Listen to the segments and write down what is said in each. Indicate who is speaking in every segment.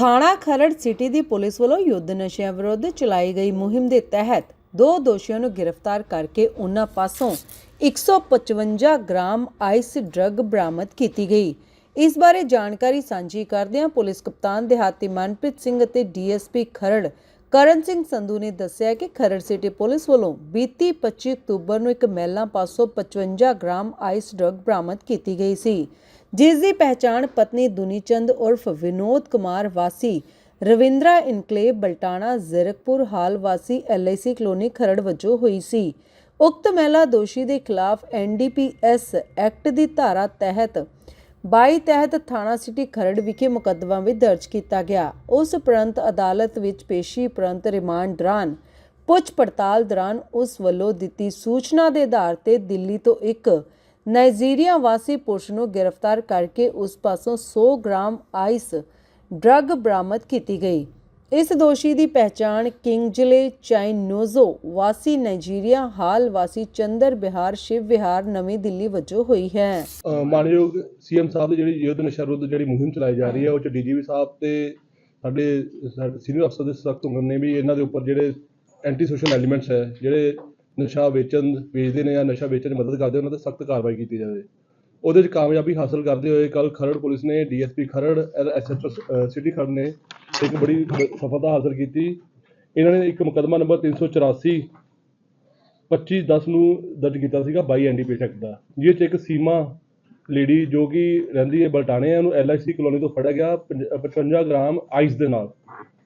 Speaker 1: ਥਾਣਾ ਖਰੜ ਸਿਟੀ ਦੀ ਪੁਲਿਸ ਵੱਲੋਂ ਯੁੱਧ ਨਸ਼ਿਆਂ ਵਿਰੁੱਧ ਚਲਾਈ ਗਈ ਮੁਹਿੰਮ ਦੇ ਤਹਿਤ ਦੋ ਦੋਸ਼ੀਆਂ ਨੂੰ ਗ੍ਰਿਫਤਾਰ ਕਰਕੇ ਉਹਨਾਂ ਪਾਸੋਂ 155 ਗ੍ਰਾਮ ਆਈਸ ਡਰੱਗ ਬਰਾਮਦ ਕੀਤੀ ਗਈ। ਇਸ ਬਾਰੇ ਜਾਣਕਾਰੀ ਸਾਂਝੀ ਕਰਦਿਆਂ ਪੁਲਿਸ ਕਪਤਾਨ ਦਿਹਾਤੀ ਮਨਪ੍ਰੀਤ ਸਿੰਘ ਅਤੇ ਡੀਐਸਪੀ ਖਰੜ ਕਰਨ ਸਿੰਘ ਸੰਧੂ ਨੇ ਦੱਸਿਆ ਕਿ ਖਰੜ ਸਿਟੀ ਪੁਲਿਸ ਵੱਲੋਂ ਬੀਤੀ 25 ਅਕਤੂਬਰ ਨੂੰ ਇੱਕ ਮਹਿਲਾ ਪਾਸੋਂ 55 ਗ੍ਰਾਮ ਆਈਸ ਡਰੱਗ ਬਰਾਮਦ ਕੀਤੀ ਗਈ ਸੀ, ਜਿਸ ਦੀ ਪਹਿਚਾਣ ਪਤਨੀ ਦੁਨੀਚੰਦ ਉਰਫ ਵਿਨੋਦ ਕੁਮਾਰ ਵਾਸੀ, ਰਵਿੰਦਰਾ ਇਨਕਲੇਵ ਬਲਟਾਣਾ, ਜ਼ੀਰਕਪੁਰ ਹਾਲ ਵਾਸੀ ਐਲਆਈਸੀ ਕਲੋਨੀ ਖਰੜ ਵਜੋਂ ਹੋਈ ਸੀ। ਉਕਤ ਮਹਿਲਾ ਦੋਸ਼ੀ ਦੇ ਖਿਲਾਫ ਐਨਡੀਪੀਐਸ ਐਕਟ ਦੀ ਧਾਰਾ ਤਹਿਤ 22 ਤਹਿਤ ਥਾਣਾ ਸਿਟੀ ਖਰੜ ਵਿਖੇ ਮੁਕੱਦਮਾ ਵੀ ਦਰਜ ਕੀਤਾ ਗਿਆ। ਉਸ ਉਪਰੰਤ ਅਦਾਲਤ ਵਿੱਚ ਪੇਸ਼ੀ ਉਪਰੰਤ ਰਿਮਾਂਡ ਦੌਰਾਨ ਪੁੱਛ ਪੜਤਾਲ ਦੌਰਾਨ ਉਸ ਵੱਲੋਂ ਦਿੱਤੀ ਸੂਚਨਾ ਦੇ ਆਧਾਰ ਤੇ ਦਿੱਲੀ ਤੋਂ ਇੱਕ ਨਾਈਜੀਰੀਆ ਵਾਸੀ ਪੁਰਸ਼ ਨੂੰ ਗ੍ਰਿਫਤਾਰ ਕਰਕੇ ਉਸ ਪਾਸੋਂ 100 ਗ੍ਰਾਮ ਆਈਸ ਡਰੱਗ ਬਰਾਮਦ ਕੀਤੀ ਗਈ। ਇਸ ਦੋਸ਼ੀ ਦੀ ਪਹਿਚਾਣ ਕਿੰਗਜਲੇ ਚਾਈਨੋਜ਼ੋ, ਵਾਸੀ ਨਾਈਜੀਰੀਆ, ਹਾਲ ਵਾਸੀ ਚੰਦਰ ਬਿਹਾਰ, ਸ਼ਿਵ ਵਿਹਾਰ ਨਵੀਂ ਦਿੱਲੀ ਵਜੋਂ ਹੋਈ ਹੈ।
Speaker 2: ਮਾਨਯੋਗ ਸੀਐਮ ਸਾਹਿਬ ਦੀ ਜਿਹੜੀ ਯੁੱਧ ਨਸ਼ਾ ਵਿਰੁੱਧ ਜਿਹੜੀ ਮੁਹਿੰਮ ਚਲਾਈ ਜਾ ਰਹੀ ਹੈ, ਉਹ ਚ ਡੀਜੀਪੀ ਸਾਹਿਬ ਤੇ ਸਾਡੇ ਸੀਨੀਅਰ ਅਫਸਰ ਦੇ ਸਖਤ ਹੁਕਮ ਨੇ ਵੀ ਇਹਨਾਂ ਦੇ ਉੱਪਰ ਜਿਹੜੇ ਐਂਟੀ ਸੋਸ਼ਲ ਐਲੀਮੈਂਟਸ ਹੈ, ਜਿਹੜੇ ਨਸ਼ਾ ਵੇਚਣ, ਵੇਚਦੇ ਨੇ ਜਾਂ ਨਸ਼ਾ ਵੇਚਣ ਮਦਦ ਕਰਦੇ ਉਹਨਾਂ ਤੇ ਸਖਤ ਕਾਰਵਾਈ ਕੀਤੀ ਜਾਵੇ। ਉਹਦੇ 'ਚ ਕਾਮਯਾਬੀ ਹਾਸਲ ਕਰਦੇ ਹੋਏ ਕੱਲ ਖਰੜ ਪੁਲਿਸ ਨੇ DSP Kharar SHO city Kharar ਨੇ ਇੱਕ ਬੜੀ ਸਫਲਤਾ ਹਾਸਲ ਕੀਤੀ। ਇਹਨਾਂ ਨੇ ਇੱਕ ਮੁਕੱਦਮਾ ਨੰਬਰ 384 25 10 ਨੂੰ ਦਰਜ ਕੀਤਾ ਸੀਗਾ 22 ਐਨਡੀਪੀਐਸ ਐਕਟ ਦਾ ਜਿਹਦੇ 'ਚ ਇੱਕ ਸੀਮਾ ਲੇਡੀ ਜੋ ਕਿ ਰਹਿੰਦੀ ਹੈ ਬਲਟਾਣੇ ਉਹਨੂੰ ਐਲਆਈਸੀ ਕਲੋਨੀ ਤੋਂ ਫੜਿਆ ਗਿਆ ਪੰਜ- ਅ, 55 ਗ੍ਰਾਮ ਆਈਸ ਦੇ ਨਾਲ।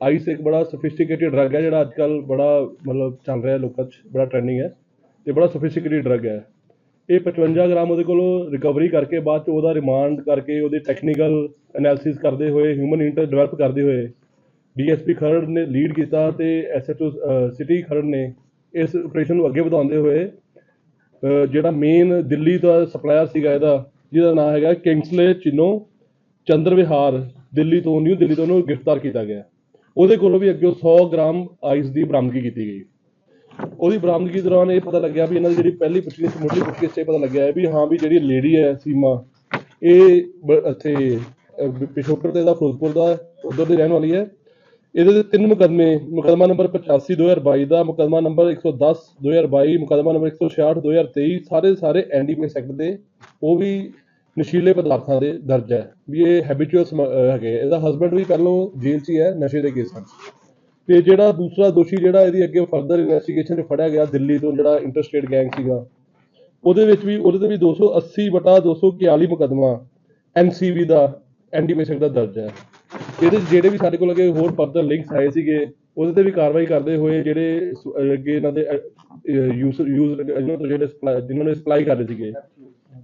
Speaker 2: ਆਈਸ ਇੱਕ ਬੜਾ ਸਫਿਸਟੀਕੇਟਿਡ ਡਰੱਗ ਹੈ ਜਿਹੜਾ ਅੱਜ ਕੱਲ ਬੜਾ ਮਤਲਬ ਚੱਲ ਰਿਹਾ ਲੋਕਾਂ 'ਚ ਬੜਾ ਟ੍ਰੈਂਡਿੰਗ ਹੈ ਤੇ ਬੜਾ ਸਫਿਸਟੀਕੇਟਿਡ ਡਰੱਗ ਹੈ। ਇਹ 55 ਗ੍ਰਾਮ ਉਹਦੇ ਕੋਲੋਂ ਰਿਕਵਰੀ ਕਰਕੇ ਬਾਅਦ ਚ ਉਹਦਾ ਰਿਮਾਂਡ ਕਰਕੇ ਉਹਦੇ ਟੈਕਨੀਕਲ ਐਨਾਲਿਸਿਸ ਕਰਦੇ ਹੋਏ ਹਿਊਮਨ ਇੰਟਰ ਡਿਵੈਲਪ ਕਰਦੇ ਹੋਏ ਡੀਐਸਪੀ ਖਰੜ ਨੇ ਲੀਡ ਕੀਤਾ ਤੇ ਐਸਐਚਓ ਸਿਟੀ ਖਰੜ ਨੇ ਇਸ ਆਪਰੇਸ਼ਨ ਨੂੰ ਅੱਗੇ ਵਧਾਉਂਦੇ ਹੋਏ ਜਿਹੜਾ ਮੇਨ ਦਿੱਲੀ ਦਾ ਸਪਲਾਇਰ ਸੀਗਾ ਇਹਦਾ ਜਿਹਦਾ ਨਾਮ ਹੈਗਾ ਕਿੰਗਸਲੇ ਚਿਨੋ ਚੰਦਰ ਵਿਹਾਰ ਦਿੱਲੀ ਤੋਂ ਨਿਊ ਦਿੱਲੀ ਤੋਂ ਉਹਨੂੰ ਗ੍ਰਿਫਤਾਰ ਕੀਤਾ ਗਿਆ। ਉਹਦੇ ਕੋਲੋਂ ਵੀ ਅੱਗੇ 100 ਗ੍ਰਾਮ ਆਈਸ ਦੀ ਬਰਾਮਦਗੀ ਕੀਤੀ ਗਈ। ਉਹਦੀ ਬਰਾਮਦਗੀ ਦੌਰਾਨ ਇਹ ਪਤਾ ਲੱਗਿਆ ਵੀ ਇਹਨਾਂ ਦੀ ਜਿਹੜੀ ਪਹਿਲੀ ਪੁੱਛਗਿੱਛ ਮੁੱਢਲੀ ਪੁੱਛਗਿੱਛ 'ਚ ਇਹ ਪਤਾ ਲੱਗਿਆ ਹੈ ਵੀ ਹਾਂ ਵੀ ਜਿਹੜੀ ਲੇਡੀ ਹੈ ਸੀਮਾ ਇਹ ਬ- ਇੱਥੇ ਅਹ, ਪਿਛੋਕੜ ਤੇ ਦਾ ਫਿਰੋਜ਼ਪੁਰ ਦਾ ਉਧਰ ਦੀ ਰਹਿਣ ਵਾਲੀ ਹੈ। ਇਹਦੇ ਤੇ ਤਿੰਨ ਮੁਕੱਦਮੇ, ਮੁਕੱਦਮਾ ਨੰਬਰ 85 2022 ਦਾ, ਮੁਕੱਦਮਾ ਨੰਬਰ 110 2022 ਮੁਕੱਦਮਾ ਨੰਬਰ 166 2023 ਸਾਰੇ ਦੇ ਸਾਰੇ ਐਨਡੀਪੀਐਸ ਐਕਟ ਦੇ ਉਹ ਵੀ ਨਸ਼ੀਲੇ ਪਦਾਰਥਾਂ ਦੇ ਦਰਜ ਹੈ, ਵੀ ਇਹ ਹੈਬਿਚੁਅਲ ਹੈਗੇ ਇਹਦਾ ਹਸਬੰਡ ਵੀ ਪਹਿਲੋਂ ਜੇਲ੍ਹ 'ਚ ਹੀ ਹੈ, ਨਸ਼ੇ ਦੇ ਕੇਸਾਂ 'ਚ। ਤੇ ਜਿਹੜਾ ਦੂਸਰਾ ਦੋਸ਼ੀ ਜਿਹੜਾ ਇਹਦੀ ਅੱਗੇ ਫਰਦਰ ਇਨਵੈਸਟੀਗੇਸ਼ਨ 'ਚ ਫੜਿਆ ਗਿਆ, ਦਿੱਲੀ ਤੋਂ ਜਿਹੜਾ ਇੰਟਰਸਟੇਟ ਗੈਂਗ ਸੀਗਾ, ਉਹਦੇ ਵਿੱਚ ਵੀ, ਉਹਦੇ ਤੇ ਵੀ 280 ਬਟਾ 241 ਮੁਕੱਦਮਾ ਐਨਸੀਬੀ ਦਾ, ਐਨਡੀਪੀਐਸ ਦਾ ਦਰਜ ਹੈ। ਇਹਦੇ 'ਚ ਜਿਹੜੇ ਵੀ ਸਾਡੇ ਕੋਲ ਅੱਗੇ ਹੋਰ ਫਰਦਰ ਲਿੰਕਸ ਆਏ ਸੀਗੇ ਉਹਦੇ ਤੇ ਵੀ ਕਾਰਵਾਈ ਕਰਦੇ ਹੋਏ ਜਿਹੜੇ ਸ- ਅਹ ਅੱਗੇ ਇਹਨਾਂ ਦੇ ਯੂਜ਼ ਯੂਜ਼ ਇਹਨਾਂ ਤੋਂ ਜਿਹੜੇ supply- ਜਿਨ੍ਹਾਂ ਨੇ ਸਪਲਾਈ ਕਰ ਰਹੇ ਸੀਗੇ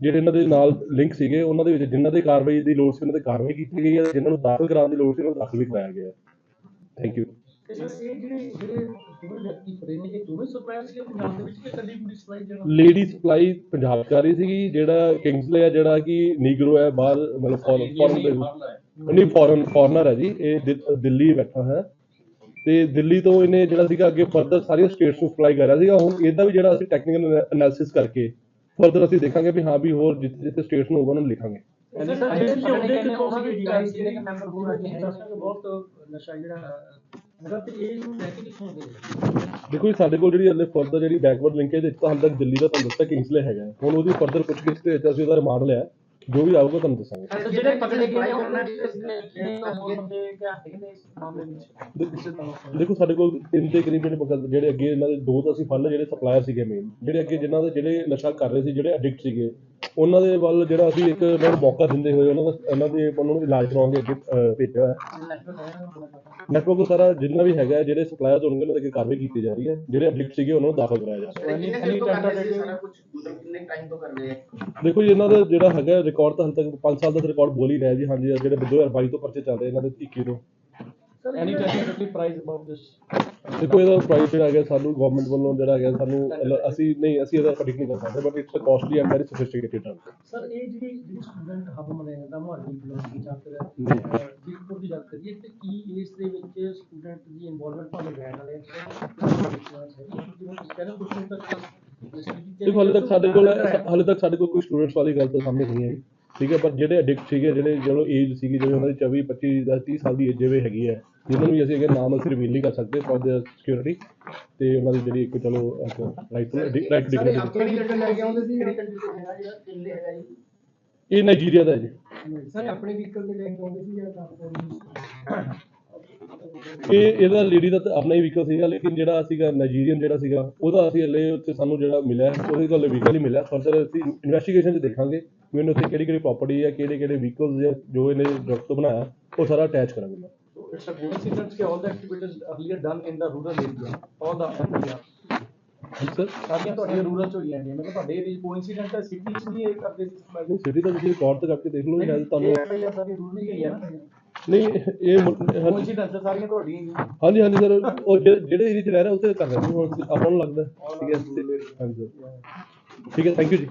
Speaker 2: ਜਿਹੜੇ ਇਹਨਾਂ ਦੇ ਨਾਲ ਲਿੰਕ ਸੀਗੇ ਉਹਨਾਂ ਦੇ ਵਿੱਚ ਜਿਨ੍ਹਾਂ ਦੇ ਕਾਰਵਾਈ ਦੀ ਲੋੜ ਸੀ ਉਹਨਾਂ ਤੇ ਕਾਰਵਾਈ ਕੀਤੀ ਗਈ ਹੈ ਜਿਨ੍ਹਾਂ ਨੂੰ ਦਾਖਲ ਕਰਾਉਣ ਦੀ ਲੋੜ ਸੀ ਉਹਨਾਂ ਨੂੰ ਦਾਖਲ ਵੀ ਕਰਾਇਆ ਗਿਆ ਥੈਂਕ ਯੂ
Speaker 3: ਤੇ ਸਰ ਇਹ ਜਿਹੜੇ ਜਿਹੜੇ ਦੋਵੇਂ ਵਿਅਕਤੀ ਫੜੇ ਨੇ ਇਹ ਦੋਵੇਂ ਸਪਲਾਇਰ ਸੀ ਪੰਜਾਬ ਦੇ ਵਿੱਚ ਕਿ ਕੱਲੀ ਪੂਰੀ ਸਪਲਾਈ ਜਿਹੜਾ?
Speaker 2: ਲੇਡੀ ਸਪਲਾਈ ਪੰਜਾਬ ਕਰ ਰਹੀ ਸੀਗੀ ਜਿਹੜਾ ਕਿੰਗਸਲੇ ਹੈ ਜਿਹੜਾ ਕਿ ਨੀਗਰੋ ਹੈ ਬਾਹਰ ਮਤਲਬ ਫੋਰਨ ਫੋਰਨ ਦੇ ਨਹੀਂ ਫੋਰਨ ਫੋਰਨਰ ਹੈ ਜੀ। ਇਹ ਦਿੱਲੀ ਬੈਠਾ ਹੈ। ਤੇ ਦਿੱਲੀ ਤੋਂ ਇਹਨੇ ਜਿਹੜਾ ਸੀਗਾ ਅੱਗੇ ਫਰਦਰ ਸਾਰੀਆਂ ਸਟੇਟਸ ਨੂੰ ਸਪਲਾਈ ਕਰ ਰਿਹਾ ਸੀਗਾ। ਹੁਣ ਇਹਦਾ ਵੀ ਜਿਹੜਾ ਅਸੀਂ ਟੈਕਨੀਕਲ ਐਨਾਲਿਸਿਸ ਕਰਕੇ ਫਰਦਰ ਅਸੀਂ ਦੇਖਾਂਗੇ ਵੀ ਹਾਂ ਵੀ ਹੋਰ ਜਿੱਥੇ ਜਿੱਥੇ ਸਟੇਟਸ ਨੂੰ ਹੋਊਗਾ ਉਹਨਾਂ ਨੂੰ ਲਿਖਾਂਗੇ।
Speaker 3: ਸਰ ਜਿਹੜੇ ਜਿਹੜੇ ਕਿ ਉਹਨਾਂ ਦੇ ਡਿਵਾਈਸ ਜਿਹੜੇ ਮੈਂਬਰ ਹੋ ਰਹੇ ਨੇ ਬਹੁਤ ਨਸ਼ਾ ਜਿਹੜਾ ਹੈਗਾ ਤੇ ਇਹ ਨੂੰ ਲੈ ਕੇ ਕਿੱਥੋਂ ਦੇ
Speaker 2: ਦੇਖੋ ਜੀ ਸਾਡੇ ਕੋਲ ਜਿਹੜੀ ਹਲੇ ਫਰਦਰ ਜਿਹੜੀ ਬੈਕਵਰਡ ਲਿੰਕੇਜ ਵਿੱਚ ਤਾਂ ਹਾਲੇ ਤੱਕ ਦਿੱਲੀ ਦਾ ਤੁਹਾਨੂੰ ਦੱਸਿਆ ਕਿੰਗਸਲੇ ਹੈਗਾ। ਹੁਣ ਉਹਦੀ ਫਰਦਰ ਪੁੱਛਗਿੱਛ ਦੇ ਵਿੱਚ ਅਸੀਂ ਉਹਦਾ ਰਿਮਾਂਡ ਲਿਆ। ਜੋ ਵੀ ਆਊਗਾ ਤੁਹਾਨੂੰ ਦੱਸਾਂਗੇ।
Speaker 3: ਜਿਹੜੇ ਪਕੜੇ ਗਏ ਨੇ ਉਹਨਾਂ ਦੇ ਜਿਹੜੇ ਕਿਆ ਹੈਗੇ ਨੇ ਇਸ ਮਾਮਲੇ ਵਿੱਚ।
Speaker 2: ਦੇਖੋ ਸਾਡੇ ਕੋਲ ਤਿੰਨ ਦੇ ਕਰੀਬ ਜਿਹੜੇ ਜਿਹੜੇ ਅੱਗੇ ਇਹਨਾਂ ਦੇ ਦੋ ਤਾਂ ਅਸੀਂ ਫੜ ਲਏ ਜਿਹੜੇ ਸਪਲਾਇਰ ਸੀਗੇ ਮੇਨ ਜਿਹੜੇ ਅੱਗੇ ਜਿਨ੍ਹਾਂ ਦੇ ਜਿਹੜੇ ਨਸ਼ਾ ਕਰ ਰਹੇ ਸੀ ਜਿਹੜੇ ਐਡਿਕਟ ਸੀਗੇ ਉਹਨਾਂ ਦੇ ਵੱਲ ਜਿਹੜਾ ਅਸੀਂ ਇੱਕ ਉਹਨਾਂ ਨੂੰ ਮੌਕਾ ਦਿੰਦੇ ਹੋਏ ਉਹਨਾਂ ਦਾ ਉਹਨਾਂ ਦੇ ਉਹਨਾਂ ਨੂੰ ਇਲਾਜ ਕਰਾਉਣ ਦੇ ਅੱਗੇ ਅਹ, ਭੇਜਿਆ ਹੋਇਆ ਨੈਟਵਰਕ ਸਾਰਾ ਜਿੰਨਾ ਵੀ ਹੈਗਾ ਹੈ, ਜਿਹੜੇ ਸਪਲਾਇਰ ਹੋਣਗੇ ਉਹਨਾਂ ਦੇ ਅੱਗੇ ਕਾਰਵਾਈ ਕੀਤੀ ਜਾ ਰਹੀ ਹੈ। ਜਿਹੜੇ ਐਡਿਕਟ ਸੀਗੇ ਉਹਨਾਂ ਨੂੰ ਦਾਖਲ ਕਰਾਇਆ ਜਾ ਰਿਹਾ
Speaker 3: ਐਨੀ ਐਨੀ ਟੈਂਡਰ
Speaker 4: ਸਾਰਾ ਕੁਝ ਮਤਲਬ ਕਿੰਨੇ ਟਾਈਮ ਤੋਂ ਕਰ ਰਹੇ ਹੈ
Speaker 2: ਦੇਖੋ ਜੀ ਇਹਨਾਂ ਦਾ ਜਿਹੜਾ ਹੈਗਾ ਰਿਕਾਰਡ ਤਾਂ ਹਾਲੇ ਤੱਕ 5 ਸਾਲ ਦਾ ਰਿਕਾਰਡ ਬੋਲ ਹੀ ਰਿਹਾ ਜੀ। ਹਾਂਜੀ ਜਿਹੜੇ 2022 ਤੋਂ ਪਰਚੇ ਚੱਲ ਰਹੇ ਇਹਨਾਂ ਦੇ 21 ਤੋਂ।
Speaker 3: Any tender price about this
Speaker 2: ਦੇਖੋ ਇਹਦਾ ਪ੍ਰਾਈਸ ਜਿਹੜਾ ਹੈਗਾ ਸਾਨੂੰ ਗਵਰਨਮੈਂਟ ਵੱਲੋਂ ਜਿਹੜਾ ਹੈਗਾ ਸਾਨੂੰ ਮਤਲਬ ਅਸੀਂ ਨਹੀਂ ਅਸੀਂ ਇਹਦਾ ਪ੍ਰੈਡਿਕਟ ਨਹੀਂ ਕਰ ਸਕਦੇ but it's costly and very sophisticated drug
Speaker 3: sir ਇਹ ਜਿਹੜੀ ਜਿਹੜੀ ਸਟੂਡੈਂਟ ਹੱਬ ਬਣਿਆ ਜਾਂਦਾ ਮੁਹੱਲੀ ਬਲਾਕ ਦੀ ਚਾਹਤ ਹੈ ਜੀਤਪੁਰ ਦੀ ਗੱਲ ਕਰੀਏ ਤੇ ਕੀ ਇਸ ਦੇ ਵਿੱਚ ਸਟੂਡੈਂਟ ਦੀ ਇਨਵੋਲਵਮੈਂਟ ਭਾਵੇਂ ਬੈਨ ਵਾਲੇ
Speaker 2: ਦੇਖੋ ਹਾਲੇ ਤੱਕ ਸਾਡੇ ਕੋਲ ਹਾਲੇ ਤੱਕ ਸਾਡੇ ਕੋਲ ਕੋਈ ਸਟੂਡੈਂਟਸ ਵਾਲੀ ਗੱਲ ਤਾਂ ਸਾਹਮਣੇ ਨਹੀਂ ਆਈ। ਠੀਕ ਹੈ ਪਰ ਜਿਹੜੇ ਐਡਿਕਟ ਸੀਗੇ ਜਿਹੜੇ ਚਲੋ ਏਜ ਸੀਗੀ ਜਿਵੇਂ ਉਹਨਾਂ ਦੀ 24 25 ਦਾ 30 ਸਾਲ ਦੀ ਏਜ ਜਿਵੇਂ ਹੈਗੀ ਹੈ ਜਿਹਨਾਂ ਨੂੰ ਵੀ ਅਸੀਂ ਅਗੇ ਨਾਮ ਅਸੀਂ ਰਿਵੀਲ ਨਹੀਂ ਕਰ ਸਕਦੇ ਫॉर द ਸਿਕਿਉਰਿਟੀ ਤੇ ਉਹਨਾਂ ਦੀ ਜਿਹੜੀ ਇੱਕ ਚਲੋ ਰਾਈਟ ਰਾਈਟ ਡਿਗਰੀ
Speaker 4: ਕਿਹੜੀ ਕੰਟਰੀ ਲੈ ਕੇ ਆਉਂਦੇ ਸੀ ਕਿਹੜੀ ਕੰਟਰੀ ਤੋਂ ਹੈਗਾ ਜੀ ਕਿੰਨੇ ਹੈਗਾ ਜੀ?
Speaker 2: ਇਹ ਨਾਈਜੀਰੀਆ ਦਾ ਹੈ ਜੀ।
Speaker 3: ਸਰ ਆਪਣੇ ਵਹੀਕਲ ਤੇ ਲੈ ਕੇ ਆਉਂਦੇ ਸੀ ਜਾਂ ਕਾਰਪੋਰੇਟ
Speaker 2: ਇਹ ਇਹਦਾ ਲੇਡੀ ਦਾ ਤਾਂ ਆਪਣਾ ਹੀ ਵਹੀਕਲ ਸੀਗਾ ਲੇਕਿਨ ਜਿਹੜਾ ਸੀਗਾ ਨਾਈਜੀਰੀਅਨ ਜਿਹੜਾ ਸੀਗਾ ਉਹਦਾ ਅਸੀਂ ਹਲੇ ਉੱਥੇ ਸਾਨੂੰ ਜਿਹੜਾ ਮਿਲਿਆ ਉਹਦੇ ਕੋਲ ਵਹੀਕਲ ਹੀ ਮਿਲਿਆ। ਫਰਦਰ ਅਸੀਂ ਇਨਵੈਸਟੀਗੇਸ਼ਨ 'ਚ ਦੇਖਾਂਗੇ। ਵੀ ਉਹਨੇ ਉੱਥੇ ਕਿਹੜੀ ਕਿਹੜੀ ਪ੍ਰਾਪਰਟੀ ਹੈ ਕਿਹੜੇ ਕਿਹੜੇ ਵਹੀਕਲਸ ਜੋ ਇਹਨੇ ਡਰਗ ਤੋਂ ਬਣਾਇਆ ਉਹ ਸਾਰਾ ਅਟੈਚ ਕਰਾਂਗੇ ਮੈਂ।
Speaker 5: It's a coincidence that all the activities earlier done in the rural area, all the area.
Speaker 2: Sir
Speaker 5: ਸਾਰੀਆਂ ਤੁਹਾਡੀਆਂ ਰੂਰਲ ਚ ਹੋਈਆਂ ਨੇ। ਮੈਂ ਕਿਹਾ ਤੁਹਾਡੇ ਚ ਕੋਇਨਸੀਡੈਂਟ ਹੈ? ਸਿਟੀ ਚ ਇਹ ਕਰਦੇ ਸੀ?
Speaker 2: ਸਿਟੀ ਦਾ ਤੁਸੀਂ ਰਿਕਾਰਡ ਤੇ ਕਰਕੇ ਦੇਖ ਲਓ ਸ਼ਾਇਦ ਤੁਹਾਨੂੰ
Speaker 5: ਇਹ ਸਾਰੀ ਰੂਰਲ ਹੀ ਗਈ ਹੈ ਨਾ।
Speaker 2: ਨਹੀਂ ਇਹ ਮੁ- ਹਾਂਜੀ
Speaker 5: ਕੋਇਨਸੀਡੈਂਸ ਸਾਰੀਆਂ ਤੁਹਾਡੀਆਂ ਹੀ ਨੇ।
Speaker 2: ਹਾਂਜੀ ਹਾਂਜੀ ਸਰ ਉਹ ਜਿਹੜੇ- ਏਰੀਆ 'ਚ ਰਹਿ ਰਿਹਾ ਉੱਥੇ ਕਰ ਰਹੇ ਆਪਾਂ ਨੂੰ ਲੱਗਦਾ। ਠੀਕ ਹੈ ਹਾਂਜੀ ਠੀਕ ਹੈ ਥੈਂਕ ਯੂ ਜੀ।